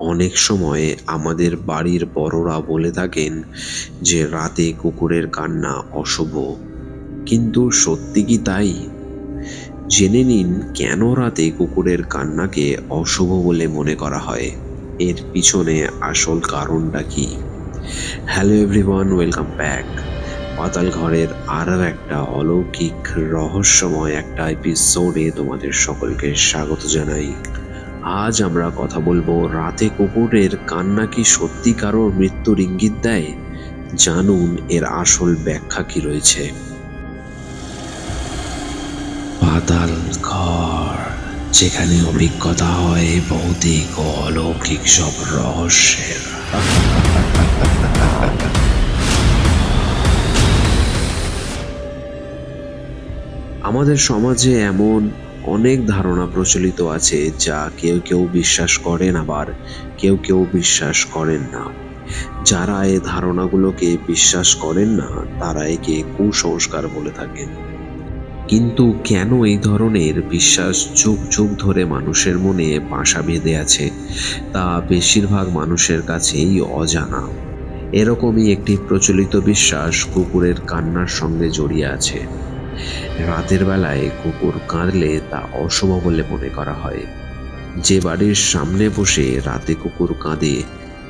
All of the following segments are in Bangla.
অনেক সময় আমাদের বাড়ির বড়রা বলে থাকেন যে রাতে কুকুরের কান্না অশুভ। কিন্তু সত্যি কি তাই? জেনে নিন কেন রাতে কুকুরের কান্নাকে অশুভ বলে মনে করা হয়। এর পিছনে আসল কারণটা কি? Hello everyone, welcome back. পাতাল ঘরের আরও একটা অলৌকিক রহস্যময় একটা এপিসোডে তোমাদের সকলকে স্বাগত জানাই। আজ আমরা কথা বলব রাতে কুকুরের কান্না কি সত্যি কারোর মৃত্যুর ইঙ্গিত দেয়? জানুন এর আসল ব্যাখ্যা কি রয়েছে। পাতাল ঘর যেখানে অভিজ্ঞতা হয় ভৌতিক ও অলৌকিক সব রহস্যের। আমাদের সমাজে এমন অনেক ধারণা প্রচলিত আছে যা কেউ কেউ বিশ্বাস করেন আবার কেউ কেউ বিশ্বাস করেন না। যারা এই ধারণাগুলোকে বিশ্বাস করেন না, তারা একে কুসংস্কার বলে থাকেন। কিন্তু কেন এই ধরনের বিশ্বাস যুগ যুগ ধরে মানুষের মনে বাসা বেঁধে আছে, তা বেশিরভাগ মানুষের কাছেই অজানা। এরকমই একটি প্রচলিত বিশ্বাস কুকুরের কান্নার সঙ্গে জড়িয়ে আছে। রাতের বেলায় কুকুর কাঁদলে তা অশুভ বলে মনে করা হয়। যে বাড়ির সামনে বসে রাতে কুকুর কাঁদে,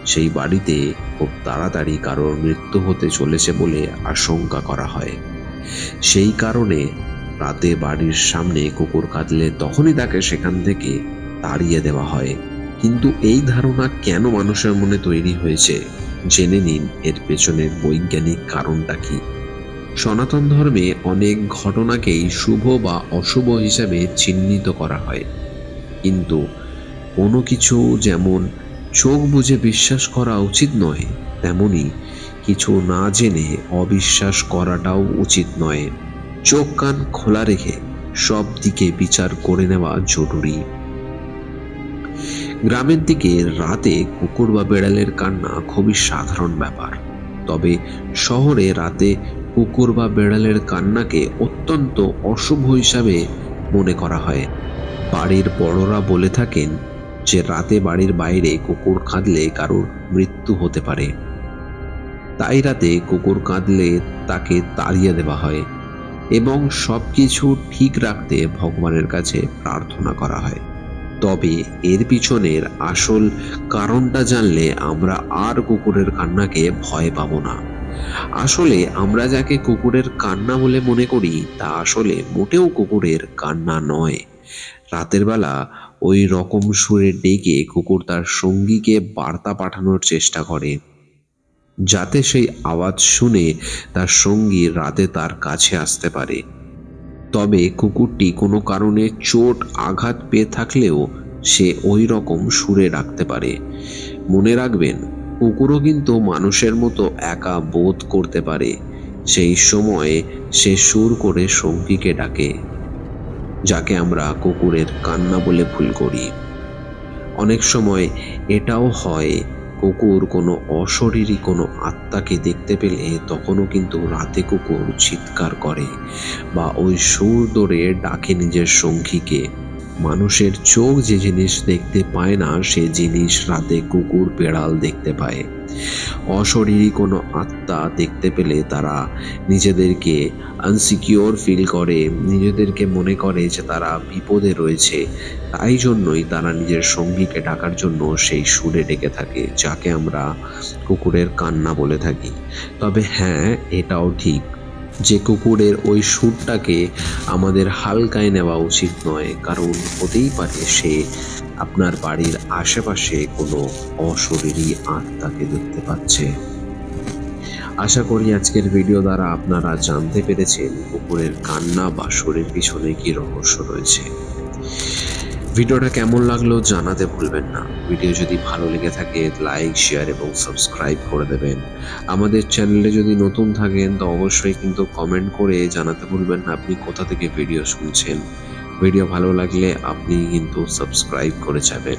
সেই বাড়িতে খুব তাড়াতাড়ি কারোর মৃত্যু হতে চলেছে বলে আশঙ্কা করা হয়। সেই কারণে রাতে বাড়ির সামনে কুকুর কাঁদলে তখনই তাকে সেখান থেকে তাড়িয়ে দেওয়া হয়। কিন্তু এই ধারণা কেন মানুষের মনে তৈরি হয়েছে? জেনে নিন এর পেছনের বৈজ্ঞানিক কারণটা কি? সনাতন ধর্মে অনেক ঘটনাকেই শুভ বা অশুভ হিসাবে চিহ্নিত করা হয়। কিন্তু কোনো কিছু যেমন চোখ বুঝে বিশ্বাস করা উচিত নয়, তেমনি কিছু না জেনে অবিশ্বাস করাটাও উচিত নয়। চোখ কান খোলা রেখে সব দিকে বিচার করে নেওয়া জরুরি। গ্রামের দিকে রাতে কুকুর বা বেড়ালের কান্না খুবই সাধারণ ব্যাপার। তবে শহরে রাতে কুকুর বা বেড়ালের কান্নাকে অত্যন্ত অশুভ হিসাবে মনে করা হয়। বাড়ির বড়রা বলে থাকেন যে, রাতে বাড়ির বাইরে কুকুর কাঁদলে কারোর মৃত্যু হতে পারে। তাই রাতে কুকুর কাঁদলে তাকে তাড়িয়ে দেওয়া হয় এবং সব কিছু ঠিক রাখতে ভগবানের কাছে প্রার্থনা করা হয়। তবে এর পিছনের আসল কারণটা জানলে আমরা আর কুকুরের কান্নাকে ভয় পাবো না। আসলে আমরা যাকে কুকুরের কান্না বলে মনে করি, তা আসলে মোটেও কুকুরের কান্না নয়। রাতের বেলা ওই রকম সুরে ডেকে কুকুর তার সঙ্গীকে বার্তা পাঠানোর চেষ্টা করে, যাতে সেই আওয়াজ শুনে তার সঙ্গী রাতে তার কাছে আসতে পারে। তবে কুকুরটি কোনো কারণে চোট আঘাত পেয়ে থাকলেও সে ওই রকম সুরে ডাকতে পারে। মনে রাখবেন কুকুরও কিন্তু মানুষের মতো একা বোধ করতে পারে। সেই সময়ে সে সুর করে সঙ্গীকে ডাকে, যাকে আমরা কুকুরের কান্না বলে ভুল করি। অনেক সময় এটাও হয়, কুকুর কোনো অশরীরী কোনো আত্মাকে দেখতে পেলে তখনও কিন্তু রাতে কুকুর চিৎকার করে বা ওই সুর ধরে ডাকে নিজের সঙ্গীকে মানুষের চোখ যে জিনিস দেখতে পায় না, সে জিনিস রাতে কুকুর বেড়াল দেখতে পায়। অশরীরী কোনো আত্মা দেখতে পেলে তারা নিজেদেরকে আনসিকিওর ফিল করে, নিজেদেরকে মনে করে যে তারা বিপদে রয়েছে। তাই জন্যই তারা নিজের সঙ্গীকে ডাকার জন্য সেই সুরে ডেকে থাকে, যাকে আমরা কুকুরের কান্না বলে থাকি। তবে হ্যাঁ এটাও ঠিক। যে কুকুরের ওই সুরটাকে আমাদের হালকায় নেওয়া উচিত নয়, কারণ হতেই পারে সে আপনার বাড়ির আশেপাশে কোনো অশরীরী আত্মাকে দেখতে পাচ্ছে। আশা করি আজকের ভিডিও দ্বারা আপনারা জানতে পেরেছেন কুকুরের কান্না বা শরীর পিছনে কি রহস্য রয়েছে। ভিডিওটা কেমন লাগল জানাতে ভুলবেন না। ভিডিও যদি ভালো লেগে থাকে লাইক শেয়ার এবং সাবস্ক্রাইব করে দেবেন। আমাদের চ্যানেলে যদি নতুন থাকেন, তো অবশ্যই কিন্তু কমেন্ট করে জানাতে ভুলবেন না আপনি কোথা থেকে ভিডিও শুনছেন। ভিডিও ভালো লাগলে আপনি কিন্তু সাবস্ক্রাইব করে যাবেন।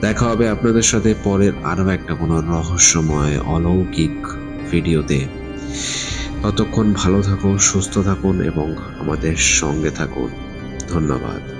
দেখা হবে আপনাদের সাথে পরের আরও একটা কোনো রহস্যময়, অলৌকিক ভিডিওতে। ততক্ষণ ভালো থাকুন, সুস্থ থাকুন এবং আমাদের সঙ্গে থাকুন। ধন্যবাদ।